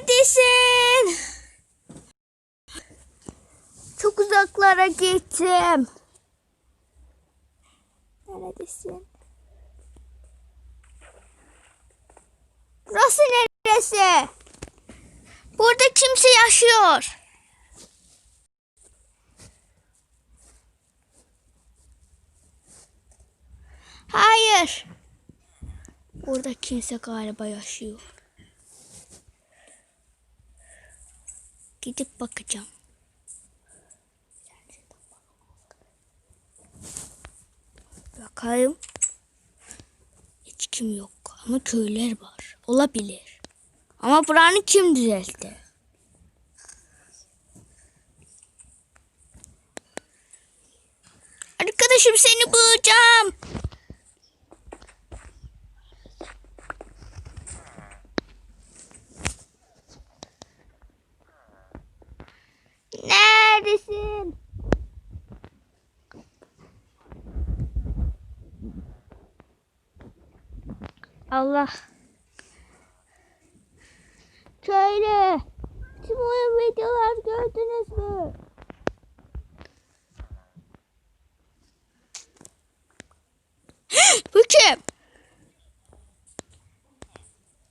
Neredesin? Çok uzaklara gittim. Neredesin? Burası neresi? Burada kimse yaşıyor. Hayır. Burada kimse galiba yaşıyor. Gidip bakacağım. Bakayım. Hiç kim yok. Ama köyler var. Olabilir. Ama buranı kim düzeltti? Arkadaşım seni bulacağım. Neredesin? Allah. Tüm oyun videolar gördünüz mü? Bu kim?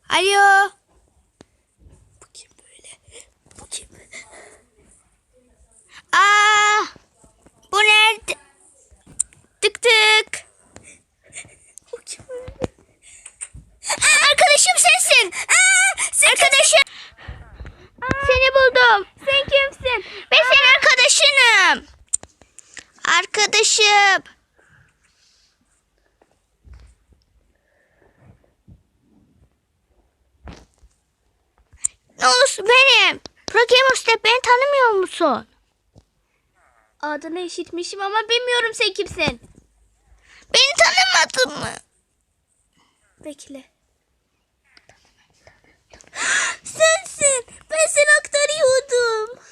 Alo. Bu kim böyle? Bu kim? Aa! Bu nerede? Tık tık. Bu kim böyle? Arkadaşım sensin. Arkadaşım. Seni buldum. Sen kimsin? Ben senin arkadaşınım. Arkadaşım. Ne olursun benim. Pro Gamers de beni tanımıyor musun? Adını işitmişim ama bilmiyorum sen kimsin. Beni tanımadın mı? Bekle. Sensin. Ben seni aktarıyordum.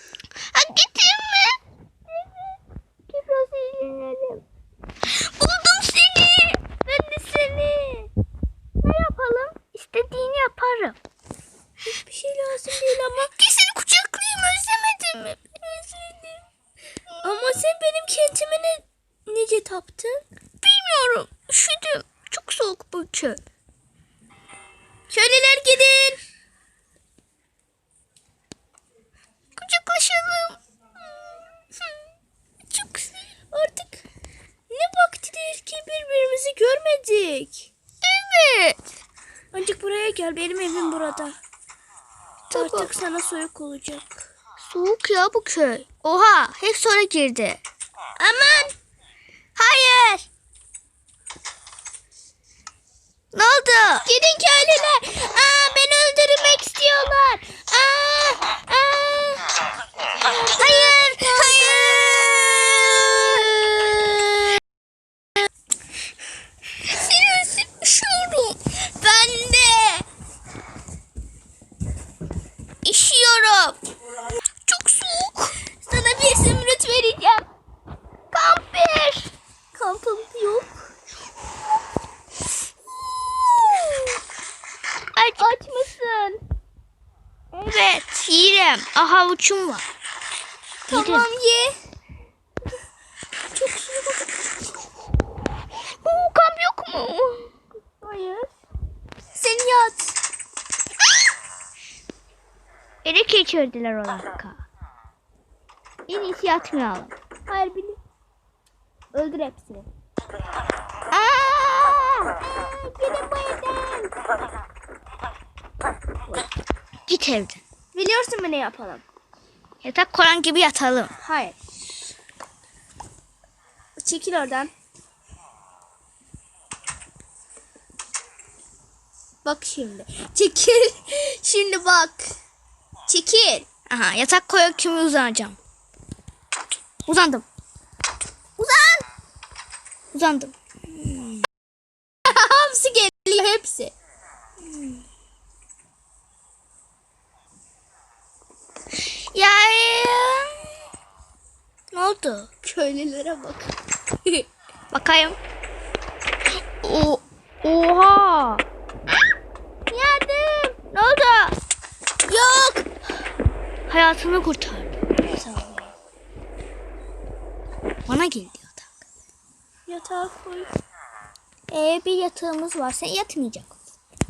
Ha gittin mi? Kibros'u izleyelim. Buldum seni. Ben de seni. Ne yapalım? İstediğini yaparım. Hiçbir şey lazım değil ama. Özledim. Ama sen benim kentime ne, nece taptın? Bilmiyorum. Üşüdüm. Çok soğuk bu köy. Köylüler gidin. Kucaklaşalım. Çok Artık ne vaktidir ki birbirimizi görmedik. Evet. Ancak buraya gel benim evim burada. Tamam. Artık sana soğuk olacak. Soğuk ya bu köy. Oha. Hep sonra girdi. Aman. Hayır. Ne oldu? Gidin köylüler. Aa, beni öldürmek istiyorlar. Aa, aa. Hayır. Seni üşüyorum. Ben de. Üşüyorum. Çok soğuk. Sana bir zümrüt vereceğim. Kampir. Kampım yok. Aç. Aç mısın? Evet. Yerim. Havuçum var. Tamam ye. Çok soğuk. Oo, kamp yok mu? Hayır. Sen yat. Ele geçirdiler o dakika. En iyisi yatmayalım. Hayır beni. Öldür hepsini. Aa! Gidin bu evden. Git evden. Biliyorsun mu ne yapalım? Yatak koran gibi yatalım. Hayır. Çekil oradan. Bak şimdi. Çekil. Şimdi bak. Çekil. Aha yatak koyup kimi uzanacağım. Uzandım. Uzan. Uzandım. hepsi geliyor hepsi. Ya, ya. Ne oldu? Köylülere bak. Bakayım. O oha. Yardım. Ne oldu? Yok. hayatını kurtardı. Sağ ol. Bana geldi yatak. Yatağa koy. Ee, bir yatağımız var. Sen yatmayacak.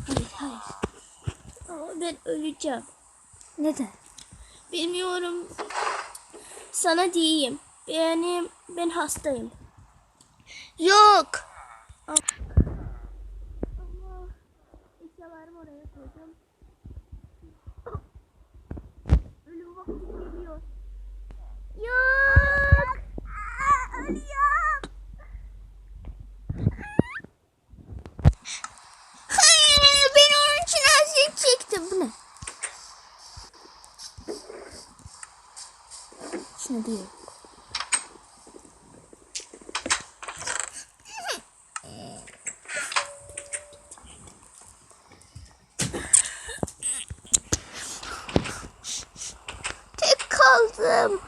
Hayır hayır. Ama ben öleceğim. Neden? Bilmiyorum. Sana diyeyim. Benim ben hastayım. Yok. Ama eşyalarımı oraya koydum. Ölüm vakti geliyor. Yok. Aa, Ölüyorum. Hayır, ben onun için azıcık çektim. Bu ne? Değil. Kaldım.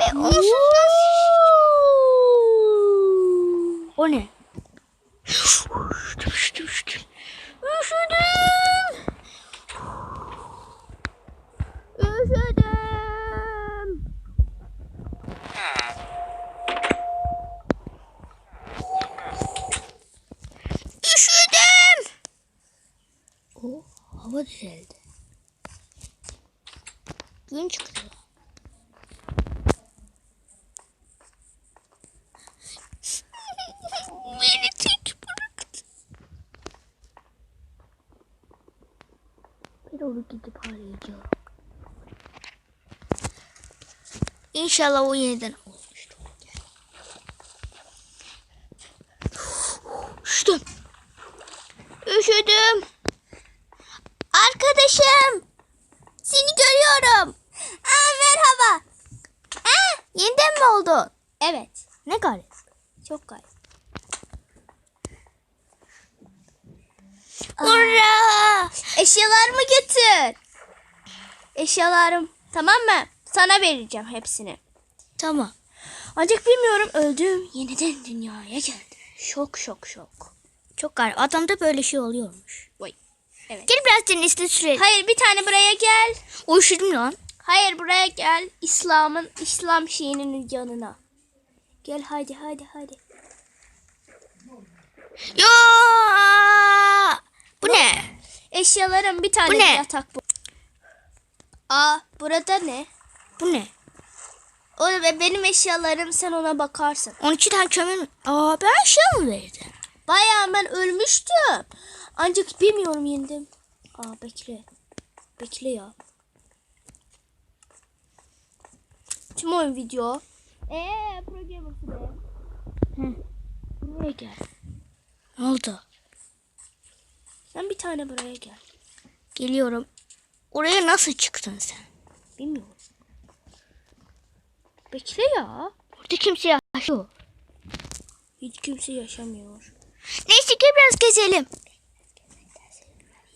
Ve O ne? Düştüm, düştüm. Üşüdüm. Üşüdüm. Üşüdüm. O hava düzeldi. Gün çıktı. Beni tek bıraktı. Ben onu gidip arayacağım. İnşallah o yeniden olmuştur. Üşüdüm. Üşüdüm. Arkadaşım. Seni görüyorum. Aa, merhaba. Aa, yeniden mi oldun? Evet. Ne garip. Çok garip. Hurra! Eşyalarımı getir. Eşyalarım. Tamam mı? Sana vereceğim hepsini. Tamam. Ancak bilmiyorum öldüm. Yeniden dünyaya geldim. Şok şok şok. Çok garip. Adamda böyle şey oluyormuş. Vay. Evet. Gel biraz denizde sürelim. Hayır bir tane buraya gel. Üşüdüm lan. Hayır buraya gel. İslam'ın İslam şeyinin yanına. Gel hadi hadi hadi. Yo! Bu ne? Eşyalarım bir tane Bu ne? yatak bu. Aa burada ne? Bu ne? O ve benim eşyalarım sen ona bakarsın. 12 tane kömür mü? Aa ben şey mi verdim? Bayağı ben ölmüştüm. Ancak bilmiyorum yendim. Aa bekle. Bekle ya. Tüm oyun video. Eee programı. Buraya gel. Ne oldu? Sen bir tane buraya gel. Geliyorum. Oraya nasıl çıktın sen? Bilmiyorum. Bekle ya. Burada kimse yaşıyor. Hiç kimse yaşamıyor. Neyse gel biraz gezelim.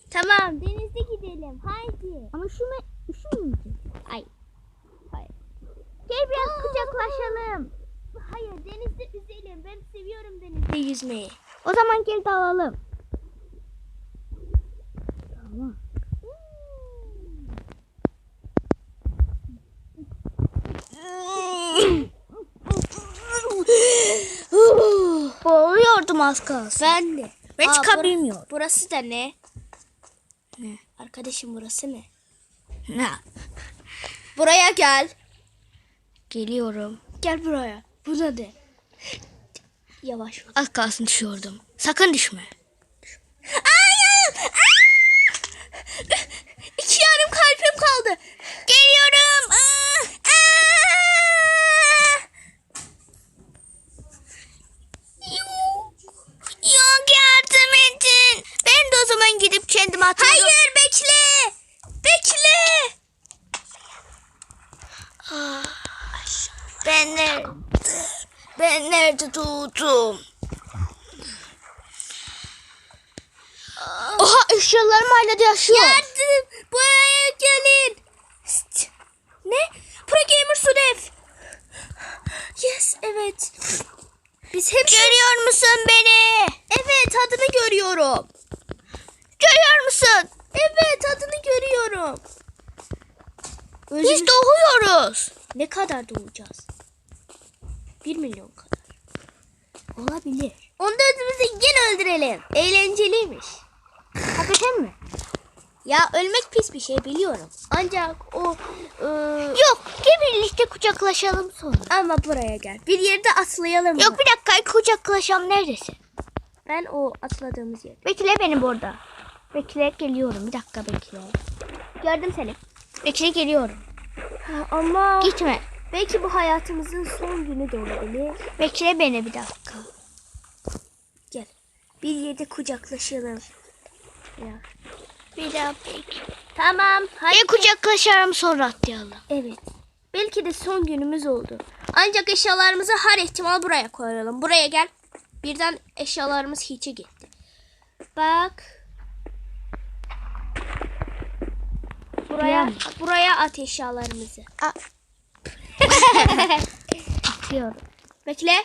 Tamam denizde gidelim. Haydi. Ama üşüme, üşümeyecek. Ay. Hayır. Gel biraz kucaklaşalım. Hayır denizde yüzelim. Ben seviyorum denizde yüzmeyi. O zaman gel dalalım. Tamam. Boğuluyordum az kalsın. Ben de. Ve Aa, çıkabilmiyorum. Burası da ne? Ne? Arkadaşım burası ne? Ne? Buraya gel. Geliyorum. Gel buraya. Bu da de. Yavaş. Az kalsın düşüyordum. Sakın düşme. Hayır. İki yarım kalbim kaldı. Geliyorum. Aa, aa. Yok. Yok yardım edin. Ben de o zaman gidip kendime atıyorum. Hayır bekle. Bekle. Ah, Ben nerede? Ben nerede doğdum? Oha eşyalarım hala da yaşıyor. Yardım. Buraya gelin. Şşt. Ne? Pro Gamer Sudef. Yes evet. Biz hep Görüyor musun beni? Evet adını görüyorum. Görüyor musun? Evet adını görüyorum. Biz Özümüz- doğuyoruz. Ne kadar doğacağız? 1 milyon kadar. Olabilir. Onda özümüzü yine öldürelim. Eğlenceliymiş. Hakikaten mi? Ya ölmek pis bir şey biliyorum. Ancak o e, Yok. Gel birlikte kucaklaşalım sonra. ama buraya gel. Bir yerde atlayalım. Yok mı? bir dakika kucaklaşalım neredesin? Ben o atladığımız yer. Bekle beni burada. Bekle geliyorum. Bir dakika bekle. Gördüm seni. Bekle geliyorum. Ha, ama Gitme. belki bu hayatımızın son günü de olabilir. Bekle beni bir dakika. Gel. Bir yerde kucaklaşalım. Ya. Bir daha bekle. Tamam. Hadi. Bir kucaklaşalım sonra atlayalım. Evet. Belki de son günümüz oldu. Ancak eşyalarımızı her ihtimal buraya koyalım. Buraya gel. Birden eşyalarımız hiçe gitti. Bak. Buraya Buraya buraya at eşyalarımızı. Atıyorum. Bekle.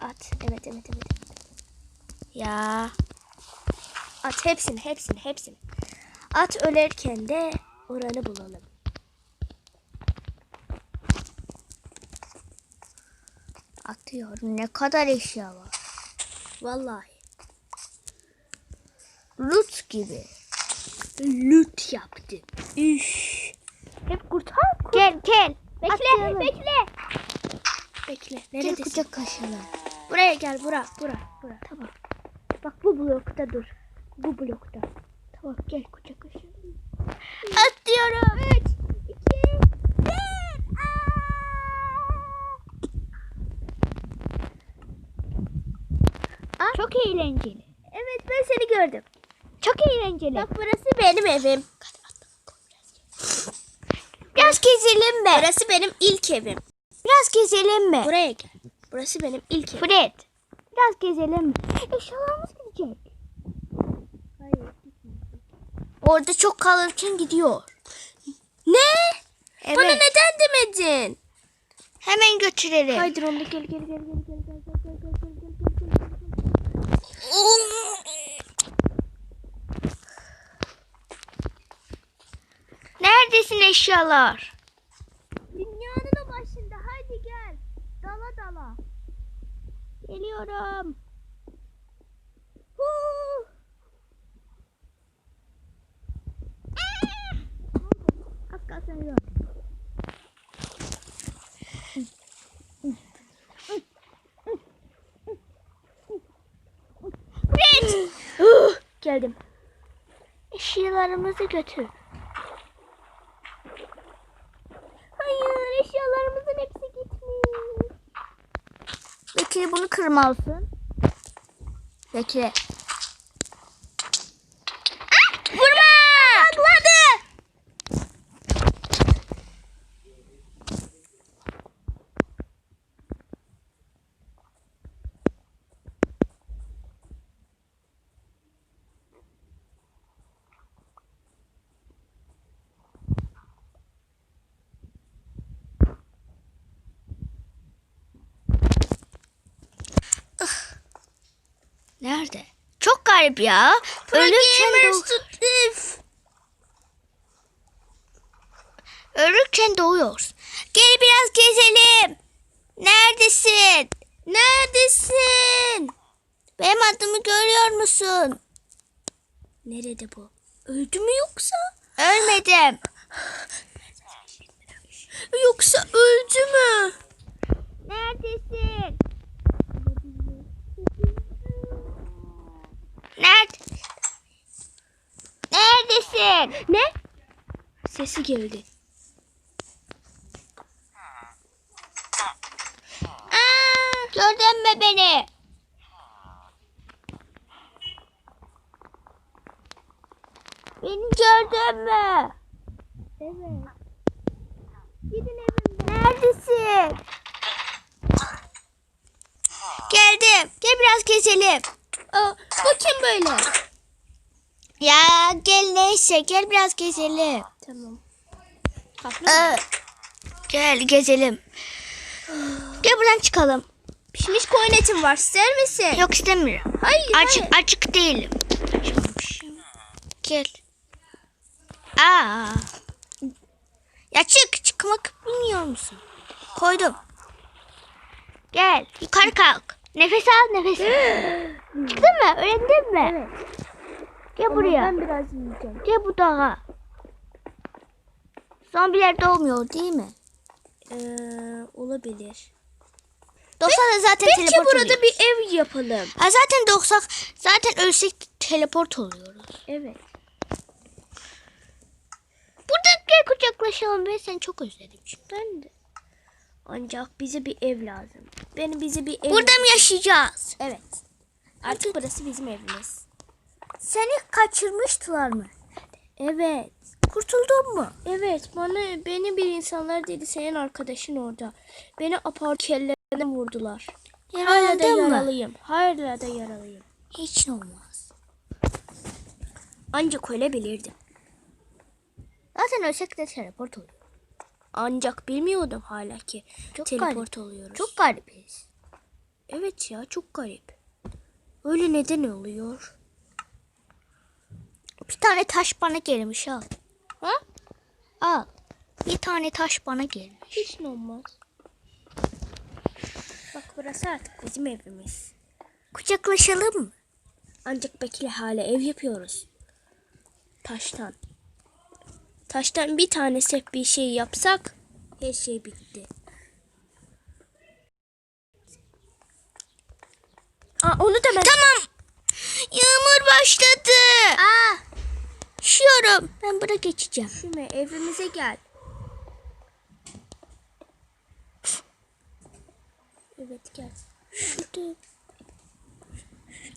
At. Evet evet evet. Ya. At hepsini hepsini hepsini. At ölerken de oranı bulalım. Atıyorum. Ne kadar eşya var. Vallahi. Lut gibi. Loot yaptı. Üş. Hep kurtar. Gel gel. Bekle, Atlayalım. bekle. Bekle. Gel Neredesin? kucaklaşalım. Buraya gel, bura, bura, bura. Tamam. Bak bu blokta dur. Bu blokta. Tamam gel kucaklaşalım. Atlıyorum. Çok eğlenceli. Evet ben seni gördüm. Çok eğlenceli. Bak burası benim evim. Biraz gezelim mi? Burası benim ilk evim. Biraz gezelim mi? Buraya gel. Burası benim ilk evim. Fred. Biraz gezelim mi? Eşyalarımız gidecek. Hayır. Orada çok kalırken gidiyor. Ne? Evet. Bana neden demedin? Hemen götürelim. Haydi Ronda gel gel gel gel. gel. Neredesin eşyalar? Dünyanın başında haydi gel. Dala dala. Geliyorum. Huu. Hakikaten yok. Fred. Geldim. Eşyalarımızı götür. Hayır eşyalarımızın hepsi gitmiş. Bekle bunu kırmalısın. Bekle. Nerede? Çok garip ya. Ölürken, doğ- Üf. ölürken doğuyoruz. Gel biraz gezelim. Neredesin? Neredesin? Benim adımı görüyor musun? Nerede bu? Öldü mü yoksa? Ölmedim. Yoksa öldü mü? Neredesin? Nerede? Neredesin? Ne? Sesi geldi. Aa, gördün mü beni? Beni gördün mü? Evet. Gidin evimden. Neredesin? Geldim. Gel biraz gezelim. Aa, kim böyle? Ya gel neyse gel biraz gezelim. Tamam. Ee, gel gezelim. Gel buradan çıkalım. Pişmiş koyun etim var. İster misin? Yok istemiyorum. Hayır, Açık hayır. açık değilim. Gel. Aa. Ya çık çıkmak bilmiyor musun? Koydum. Gel yukarı kalk. Nefes al nefes. Çıktın mı? Öğrendin mi? Evet. Gel buraya. Ben biraz yiyeceğim. Gel bu dağa. Zombiler doğmuyor değil mi? Ee, olabilir. Da zaten Peki teleport burada oluyor. bir ev yapalım. Ha, zaten doğsak zaten ölsek teleport oluyoruz. Evet. Burada gel kucaklaşalım ben seni çok özledim şimdi. Ben de. Ancak bize bir ev lazım. Benim bize bir ev Burada mı yaşayacağız? Evet. Artık burası bizim evimiz. Seni kaçırmıştılar mı? Evet. Kurtuldun mu? Evet bana beni bir insanlar dedi senin arkadaşın orada. Beni apar kellerine vurdular. Hala da yaralıyım. Hala da yaralıyım. Hiç olmaz. Ancak ölebilirdim. Zaten ölsek de teleport oluyor. Ancak bilmiyordum hala ki Çok teleport oluyoruz. Çok garibiz. Evet ya çok garip. Öyle neden oluyor? Bir tane taş bana gelmiş al. Ha? Al. Bir tane taş bana gelmiş. Hiç ne olmaz. Bak burası artık bizim evimiz. Kucaklaşalım mı? Ancak bekle hala ev yapıyoruz. Taştan. Taştan bir tanesi bir şey yapsak her şey bitti. Aa, onu da ben... Tamam. Yağmur başladı. Aa, Üşüyorum. Ben buraya geçeceğim. Şüme evimize gel. Evet gel. Üşüdüm.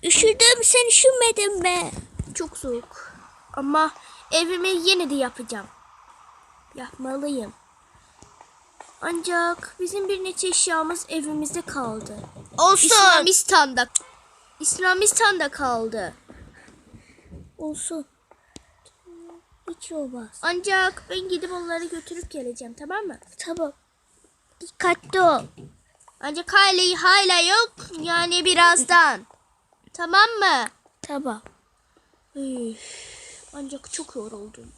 Üşüdüm sen üşümedin mi? Çok soğuk. Ama evimi yine de yapacağım. Yapmalıyım. Ancak bizim bir neçe eşyamız evimizde kaldı. Olsun. İslamistan'da. İslamistan'da kaldı. Olsun. Hiç olmaz. Ancak ben gidip onları götürüp geleceğim tamam mı? Tamam. Dikkatli ol. Ancak hala hala yok. Yani birazdan. tamam mı? Tamam. Üf, ancak çok yoruldum.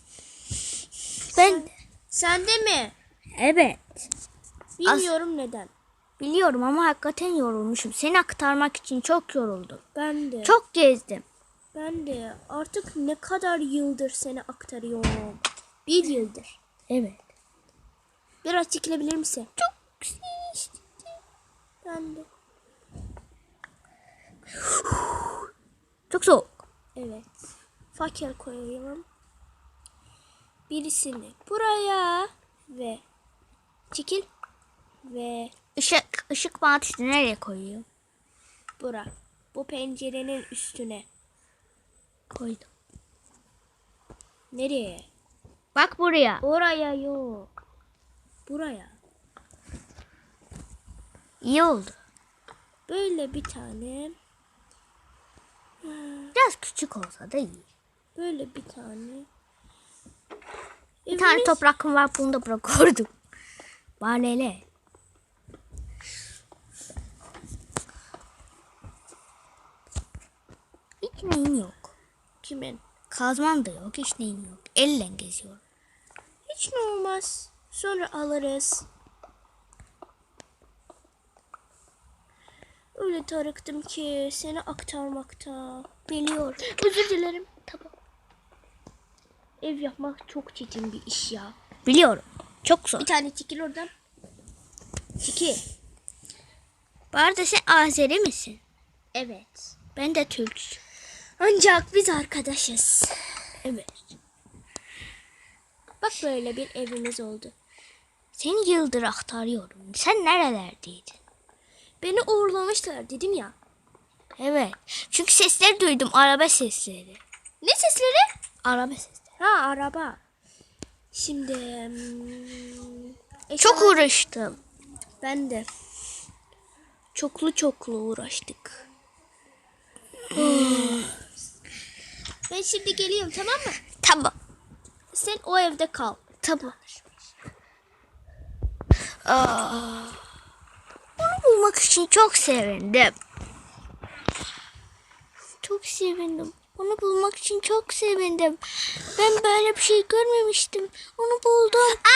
Ben Sen de mi? evet. Bilmiyorum neden. Biliyorum ama hakikaten yorulmuşum. Seni aktarmak için çok yoruldum. Ben de. Çok gezdim. Ben de. Artık ne kadar yıldır seni aktarıyorum. Bir yıldır. Evet. Biraz çekilebilir misin? Çok Ben de. çok soğuk. Evet. Fakir koyalım. Birisini buraya ve çekil ve Işık, ışık bağıntısını nereye koyuyorum? bura. Bu pencerenin üstüne. Koydum. Nereye? Bak buraya. Oraya yok. Buraya. İyi oldu. Böyle bir tane. Biraz küçük olsa da iyi. Böyle bir tane. Bir tane Evimiz- toprakım var bunu da bırakıyordum. Balele. Hiç neyim yok. Kimin? Kazmam da yok. Hiç neyim yok. Elle geziyorum. Hiç ne olmaz. Sonra alırız. Öyle tarıktım ki seni aktarmakta. Biliyorum. Özür dilerim. Ev yapmak çok çetin bir iş ya. Biliyorum. Çok zor. Bir tane çekil oradan. Çekil. Bu arada sen Azeri misin? Evet. Ben de Türk. Ancak biz arkadaşız. Evet. Bak böyle bir evimiz oldu. Seni yıldır aktarıyorum. Sen nerelerdeydin? Beni uğurlamışlar dedim ya. Evet. Çünkü sesleri duydum. Araba sesleri. Ne sesleri? Araba sesleri. Ha araba. Şimdi hmm, Çok eşyalar- uğraştım. Ben de. Çoklu çoklu uğraştık. ben şimdi geliyorum tamam mı? Tamam. Sen o evde kal. Tamam. Aa, bunu bulmak için çok sevindim. Çok sevindim. Onu bulmak için çok sevindim. Ben böyle bir şey görmemiştim. Onu buldum. Aa!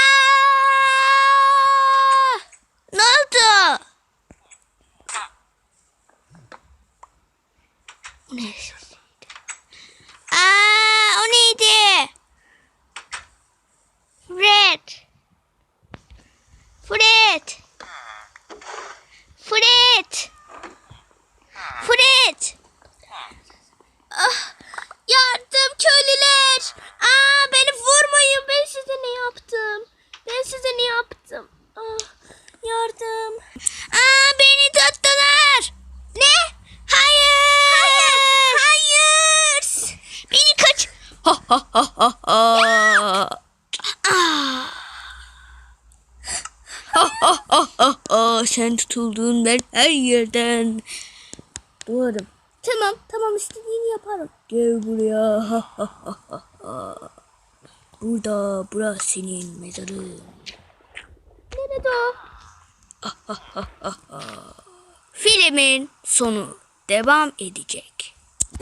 Ne oldu? O ne sesiydi? Aa, o neydi? Fred. Fred. Fred. Fred. Ah, size ne yaptım? Ben size ne yaptım? Ah, yardım. Aa, beni tuttular. Ne? Hayır. Hayır. Hayır. Beni kaç. Ha ha ha ha ha. Ah. Ha ha ha ha ha. Sen tutuldun ben her yerden. Doğru. Tamam, tamam istediğini yaparım. Gel buraya. Ha ha ha ha ha. Burada, burası senin mezarın. Nerede o? Filmin sonu devam edecek.